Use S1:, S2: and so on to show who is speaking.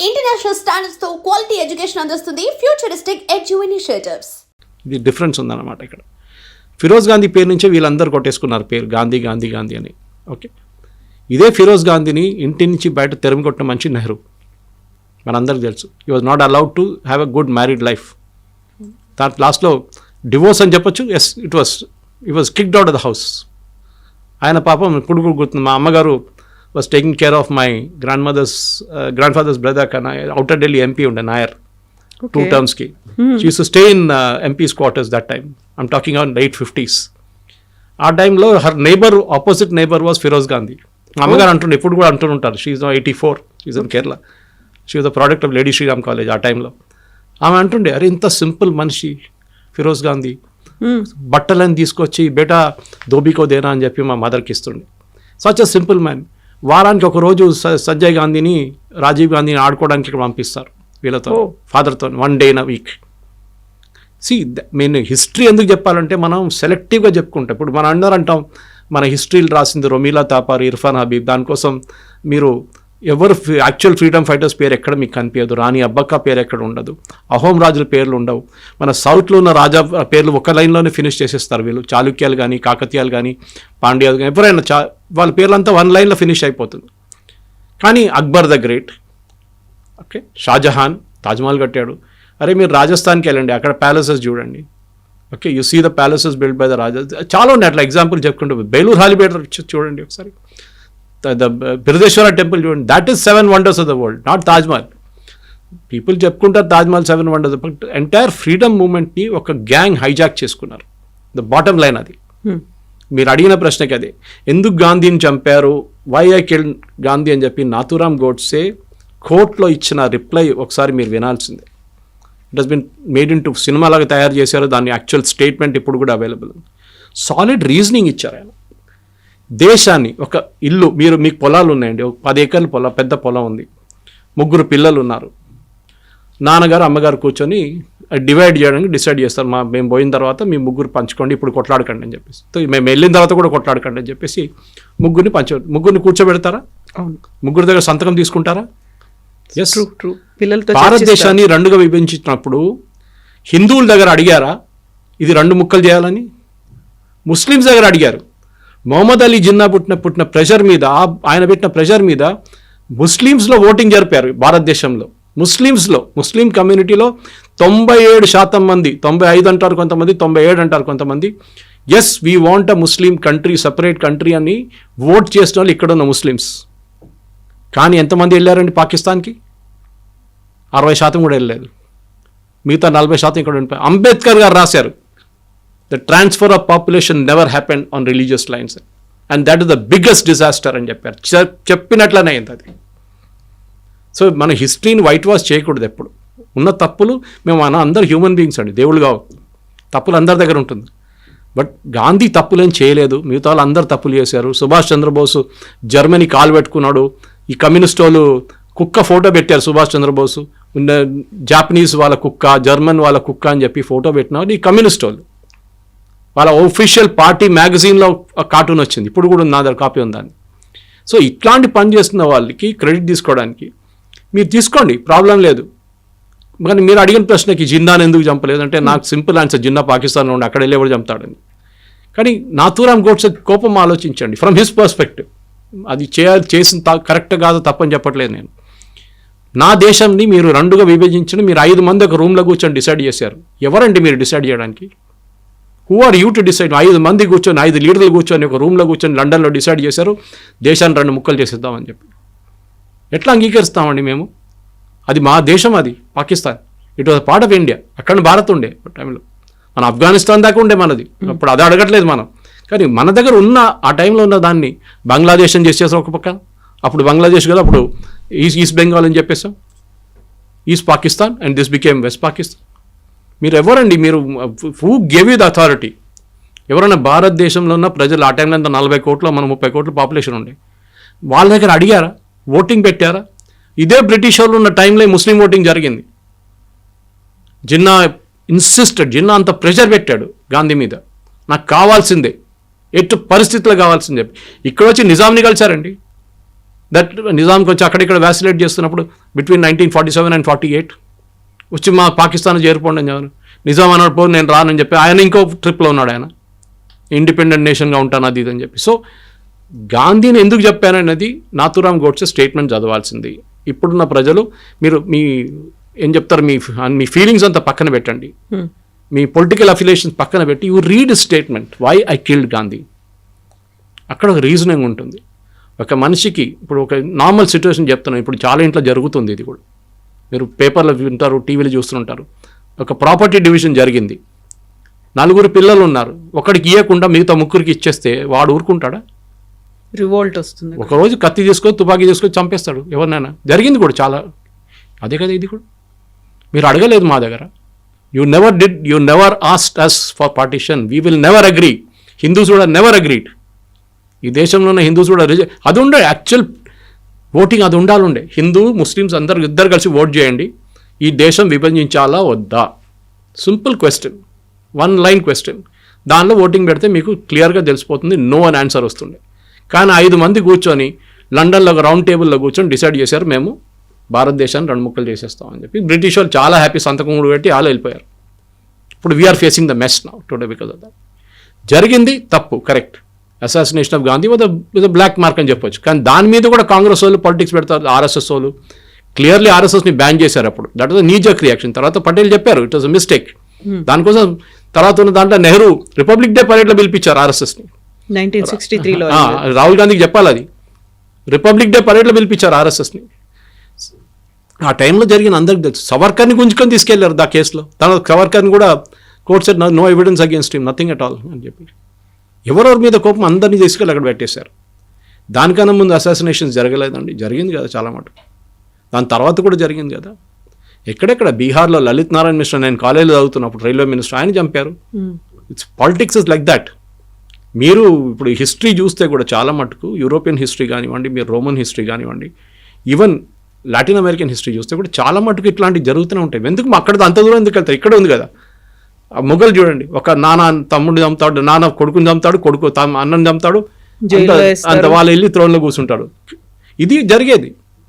S1: International స్టాండర్డ్స్తో quality education అందిస్తుంది futuristic edu initiatives
S2: ఇది డిఫరెన్స్ ఉందన్నమాట ఇక్కడ. ఫిరోజ్ గాంధీ పేరు నుంచే వీళ్ళందరూ కొట్టేసుకున్నారు పేరు గాంధీ గాంధీ గాంధీ అని. ఓకే ఇదే ఫిరోజ్ గాంధీని ఇంటి నుంచి బయట తెరమి కొట్టిన మంచి నెహ్రూ. మనందరికి తెలుసు. ఈ was not allowed to have a good married life దాని లాస్ట్లో డివోర్స్ అని చెప్పొచ్చు. Yes it was it was kicked out of the house ఆయన పాపం కుడుకుడు గుర్తుంది మా అమ్మగారు was taking care of my grandmother's grandfather's brother కన్నా అవుటర్ ఢిల్లీ ఎంపీ ఉండే Nair two టర్మ్స్కి she to stay in MPs quarters that time I'm talking on eight fifties ఆ టైంలో her neighbour opposite neighbour was Feroze Gandhi మా అమ్మగారు అంటుండే ఇప్పుడు కూడా అంటుంటారు she eighty four she in Kerala she the product of Lady Shriram College ఆ టైంలో ఆమె అంటుండే అరే ఇంత సింపుల్ మనిషి ఫిరోజ్ గాంధీ బట్టలని తీసుకొచ్చి బేటా దోబీకో దేనా? అని చెప్పి మా మదర్కి ఇస్తుండే. సచ్ అ సింపుల్ మ్యాన్ వారానికి ఒక రోజు స- సంజయ్ గాంధీని రాజీవ్ గాంధీని ఆడుకోవడానికి ఇక్కడ పంపిస్తారు వీళ్ళతో ఫాదర్తో one day in a week. See నేను హిస్టరీ ఎందుకు చెప్పాలంటే మనం సెలెక్టివ్గా చెప్పుకుంటాం. ఇప్పుడు మనం అందరూ అంటాం మన హిస్టరీలు రాసింది రొమీలా తాపార్ ఇర్ఫాన్ హబీబ్ దానికోసం మీరు ఎవరు యాక్చువల్ ఫ్రీడమ్ ఫైటర్స్ పేరు ఎక్కడ మీకు కనిపించదు. రాణి అబ్బక్క పేరు ఎక్కడ ఉండదు. అహోం రాజుల పేర్లు ఉండవు. మన సౌత్లో ఉన్న రాజా పేర్లు ఒక లైన్లోనే ఫినిష్ చేసేస్తారు వీళ్ళు. చాళుక్యాలు కానీ కాకతీయాలు కానీ పాండ్యాలు కానీ ఎవరైనా చా వాళ్ళ పేర్లంతా వన్ లైన్లో ఫినిష్ అయిపోతుంది. కానీ Akbar the great. Okay? Shah Jahan Taj Mahal కట్టాడు. అరే మీరు రాజస్థాన్కి వెళ్ళండి. అక్కడ ప్యాలెసెస్ చూడండి. Okay? You see the palaces build by the raja. చాలా ఉన్నాయి. అట్లా ఎగ్జాంపుల్ చెప్పుకుంటూ బేలూరు హాలిబేటర్ చూడండి ఒకసారి. ద బిరదేశ్వర టెంపుల్ చూడండి that is seven wonders of the world not Taj Mahal people చెప్పుకుంటారు Taj Mahal seven wonders but entire freedom మూమెంట్ని ఒక గ్యాంగ్ హైజాక్ చేసుకున్నారు. ద బాటమ్ లైన్ అది. మీరు అడిగిన ప్రశ్నకి అదే. ఎందుకు గాంధీని చంపారు? వై ఐ కిల్ గాంధీ అని చెప్పి నాథురామ్ గోడ్సే కోర్టులో ఇచ్చిన రిప్లై ఒకసారి మీరు వినాల్సిందే. It has been made into cinema లాగా తయారు చేశారు. దాని యాక్చువల్ స్టేట్మెంట్ ఇప్పుడు కూడా అవైలబుల్ సాలిడ్ రీజనింగ్ ఇచ్చారు ఆయన. దేశాన్ని ఒక ఇల్లు మీరు మీకు పొలాలు ఉన్నాయండి. ఒక పది ఎకర్ల పొలం పెద్ద పొలం ఉంది. ముగ్గురు పిల్లలు ఉన్నారు. నాన్నగారు అమ్మగారు కూర్చొని డివైడ్ చేయడానికి డిసైడ్ చేస్తారు. మా మేము పోయిన తర్వాత మీ ముగ్గురు పంచుకోండి ఇప్పుడు కొట్లాడకండి అని చెప్పేసి. మేము వెళ్ళిన తర్వాత కూడా కొట్లాడకండి అని చెప్పేసి ముగ్గురిని పంచ ముగ్గురిని కూర్చోబెడతారా?
S3: అవును
S2: ముగ్గురు దగ్గర సంతకం తీసుకుంటారా? ఎస్
S3: ట్రూ ట్రూ పిల్లలతో
S2: భారతదేశాన్ని రెండుగా విభజించినప్పుడు హిందువుల దగ్గర అడిగారా? ఇది రెండు ముక్కలు చేయాలని? ముస్లిమ్స్ దగ్గర అడిగారు. మొహమ్మద్ అలీ జిన్నా పుట్టిన పుట్టిన ప్రెషర్ మీద ఆయన పెట్టిన ప్రెషర్ మీద ముస్లిమ్స్లో ఓటింగ్ జరిపారు భారతదేశంలో. ముస్లిమ్స్లో ముస్లిం కమ్యూనిటీలో తొంభై ఏడు శాతం మంది తొంభై ఐదు అంటారు కొంతమంది తొంభై ఏడు అంటారు కొంతమంది yes we want a Muslim country separate country అని ఓట్ చేసిన వాళ్ళు ఇక్కడ ఉన్న ముస్లిమ్స్. కానీ ఎంతమంది వెళ్ళారండి పాకిస్తాన్కి? అరవై శాతం కూడా వెళ్ళలేదు. మిగతా నలభై శాతం ఇక్కడ ఉండిపోయి అంబేద్కర్ గారు రాశారు the transfer of population never happen on religious lines and that is the biggest disaster అని చెప్పారు. చెప్పినట్లనే అయింది అది. సో మన హిస్టరీని వైట్ వాష్ చేయకూడదు ఎప్పుడు. ఉన్న తప్పులు మేము మన అందరు హ్యూమన్ బీయింగ్స్ అండి. దేవుళ్ళు కావు. తప్పులు అందరి దగ్గర ఉంటుంది. బట్ గాంధీ తప్పులేం చేయలేదు. మిగతా వాళ్ళు అందరు తప్పులు చేశారు. సుభాష్ చంద్రబోసు జర్మనీ కాలు పెట్టుకున్నాడు. ఈ కమ్యూనిస్ట్ వాళ్ళు కుక్క ఫోటో పెట్టారు సుభాష్ చంద్రబోసు. ఉన్న జాపనీస్ వాళ్ళ కుక్క జర్మన్ వాళ్ళ కుక్క అని చెప్పి ఫోటో పెట్టినాడు ఈ కమ్యూనిస్ట్ వాళ్ళు. వాళ్ళ ఒఫీషియల్ పార్టీ మ్యాగజైన్లో కార్టూన్ వచ్చింది. ఇప్పుడు కూడా నా దగ్గర కాపీ ఉందని సో ఇట్లాంటి పని చేస్తున్న వాళ్ళకి క్రెడిట్ తీసుకోవడానికి మీరు తీసుకోండి ప్రాబ్లం లేదు. కానీ మీరు అడిగిన ప్రశ్నకి జిన్నాను ఎందుకు చంపలేదు? అంటే నాకు సింపుల్ ఆన్సర్ జిన్నా పాకిస్తాన్లో ఉండి అక్కడ వెళ్ళి ఎవరు చంపుతాడని. కానీ నాథూరామ్ గోడ్సే కోపం ఆలోచించండి. ఫ్రమ్ హిస్ పర్స్పెక్టివ్ అది చేయాలి చేసిన త- కరెక్ట్ కాదు తప్పని చెప్పట్లేదు నేను. నా దేశంని మీరు రెండుగా విభజించిన మీరు ఐదు మంది ఒక రూమ్లో కూర్చొని డిసైడ్ చేశారు. ఎవరండి మీరు డిసైడ్ చేయడానికి? Who are you to decide ఐదు మంది కూర్చొని ఐదు లీడర్లు కూర్చొని ఒక రూమ్లో కూర్చొని లండన్లో డిసైడ్ చేశారు. దేశాన్ని రెండు ముక్కలు చేసేద్దామని చెప్పి. ఎట్లా అంగీకరిస్తామండి మేము? అది మా దేశం అది Pakistan. It was part of India అక్కడ భారత్ ఉండే టైంలో మన ఆఫ్ఘనిస్తాన్ దాకా ఉండే మనది. అప్పుడు అది అడగట్లేదు మనం. కానీ మన దగ్గర ఉన్న ఆ టైంలో ఉన్న దాన్ని బంగ్లాదేశ్ అని చేసేసాం ఒక పక్క. అప్పుడు బంగ్లాదేశ్ కదా అప్పుడు ఈస్ట్ ఈస్ట్ బెంగాల్ అని చెప్పేసాం. East Pakistan and this became west Pakistan మీరు ఎవరండి మీరు who gave you the authority ఎవరైనా భారతదేశంలో ఉన్న ప్రజలు ఆ టైంలో అంత నలభై కోట్ల మన ముప్పై కోట్ల పాపులేషన్ ఉండే. వాళ్ళ దగ్గర అడిగారా? ఓటింగ్ పెట్టారా? ఇదే బ్రిటిష్ వాళ్ళు ఉన్న టైంలో ముస్లిం ఓటింగ్ జరిగింది. జిన్నా ఇన్సిస్టెడ్ జిన్నా అంత ప్రెషర్ పెట్టాడు గాంధీ మీద. నాకు కావాల్సిందే. ఎటు పరిస్థితుల్లో కావాల్సింది. చెప్పి ఇక్కడ వచ్చి నిజాంని కలిశారండి. దట్ నిజాంకి వచ్చి అక్కడిక్కడ వ్యాసిలేట్ చేస్తున్నప్పుడు between nineteen forty seven and forty eight వచ్చి మా పాకిస్తాన్ చేరిపోండి అని చెప్పారు. నిజాం అన్నాడు పో నేను రానని చెప్పి ఆయన ఇంకో ట్రిప్లో ఉన్నాడు ఆయన. ఇండిపెండెంట్ నేషన్గా ఉంటాను అది ఇది అని చెప్పి. సో గాంధీని ఎందుకు చెప్పానన్నది నాథురామ్ గోడ్సే స్టేట్మెంట్ చదవాల్సింది. ఇప్పుడున్న ప్రజలు మీరు మీ ఏం చెప్తారు మీ మీ ఫీలింగ్స్ అంతా పక్కన పెట్టండి. మీ పొలిటికల్ అఫిలియేషన్స్ పక్కన పెట్టి you read statement why I killed Gandhi? అక్కడ ఒక రీజనింగ్ ఉంటుంది. ఒక మనిషికి ఇప్పుడు ఒక నార్మల్ సిచ్యువేషన్ చెప్తున్నాను ఇప్పుడు చాలా ఇంట్లో జరుగుతుంది ఇది కూడా. మీరు పేపర్లో వింటారు టీవీలో చూస్తుంటారు. ఒక ప్రాపర్టీ డివిజన్ జరిగింది. నలుగురు పిల్లలు ఉన్నారు. ఒకడికి ఇవ్వకుండా మిగతా ముగ్గురికి ఇచ్చేస్తే వాడు ఊరుకుంటాడా?
S3: రివోల్ట్ వస్తుంది
S2: ఒకరోజు కత్తి తీసుకొని తుపాకీ తీసుకొని చంపేస్తాడు ఎవరినైనా. జరిగింది కూడా చాలా. అదే కదా ఇది కూడా. మీరు అడగలేదు మా దగ్గర. You never did you never asked us for partition we will never agree Hindus కూడా నెవర్ అగ్రీడ్ ఈ దేశంలో ఉన్న హిందూస్ కూడా రిజె అది ఉండే యాక్చువల్ ఓటింగ్ అది ఉండాలండే. హిందూ ముస్లిమ్స్ అందరు ఇద్దరు కలిసి ఓట్ చేయండి. ఈ దేశం విభజించాలా వద్దా? Simple question one line question దానిలో ఓటింగ్ పెడితే మీకు క్లియర్గా తెలిసిపోతుంది. నో అని ఆన్సర్ వస్తుండే. కానీ ఐదు మంది కూర్చొని లండన్లో ఒక రౌండ్ టేబుల్లో కూర్చొని డిసైడ్ చేశారు మేము భారతదేశాన్ని రెండు ముక్కలు చేసేస్తామని చెప్పి. బ్రిటిష్ వాళ్ళు చాలా హ్యాపీ సంతకం కూడా పెట్టి వాళ్ళు వెళ్ళిపోయారు. ఇప్పుడు we are facing the mess నా టుడే బికాస్ ఆఫ్ దట్ జరిగింది తప్పు correct assassination of Gandhi with with black mark అని చెప్పొచ్చు. కానీ దాని మీద కూడా కాంగ్రెస్ వాళ్ళు పాలిటిక్స్ పెడతారు ఆర్ఎస్ఎస్ వాళ్ళు. క్లియర్లీ ఆర్ఎస్ఎస్ని బ్యాన్ చేశారు అప్పుడు. దట్ వాజ్ నీజక్ రియాక్షన్ తర్వాత పటేల్ చెప్పారు ఇట్ వాజ్ మిస్టేక్ దానికోసం తర్వాత ఉన్న దాంట్లో నెహ్రూ రిపబ్లిక్ డే పరేడ్లో పిలిపించారు ఆర్ఎస్ఎస్ని రాహుల్ గాంధీకి చెప్పాలి అది. రిపబ్లిక్ డే పరేడ్లో పిలిపించారు ఆర్ఎస్ఎస్ని ఆ టైంలో జరిగిన అందరికి తెలుసు. సవర్కర్ని గుంజుకొని తీసుకెళ్ళారు దా కేసులో తర్వాత సవర్కర్ని కూడా court set no evidence against him nothing at all అని చెప్పి. ఎవరెవరి మీద కోపం అందరినీ తీసుకెళ్ళి అక్కడ పెట్టేశారు. దానికన్నా ముందు అసాసినేషన్స్ జరగలేదండి. జరిగింది కదా చాలా మటుకు. దాని తర్వాత కూడా జరిగింది కదా. ఎక్కడెక్కడ? బీహార్లో లలిత్ నారాయణ మిశ్రా నేను కాలేజీలో చదువుతున్నప్పుడు రైల్వే మినిస్టర్ ఆయన చంపారు. It's politics is like that మీరు ఇప్పుడు హిస్టరీ చూస్తే కూడా చాలా మటుకు యూరోపియన్ హిస్టరీ కానివ్వండి మీరు రోమన్ హిస్టరీ కానివ్వండి ఈవెన్ లాటిన్ అమెరికన్ హిస్టరీ చూస్తే కూడా చాలా మటుకు ఇట్లాంటివి జరుగుతూనే ఉంటాయి. ఎందుకు? అక్కడ అంత దూరం ఎందుకు వెళ్తారు? ఇక్కడ ఉంది కదా. ఆ మొఘలు చూడండి. ఒక నాన్న తమ్ముడిని చంపుతాడు నాన్న కొడుకుని చంపుతాడు కొడుకు తమ అన్నని చంపుతాడు. అంత వాళ్ళు వెళ్ళి త్రోన్లో కూర్చుంటాడు. ఇది జరిగేది.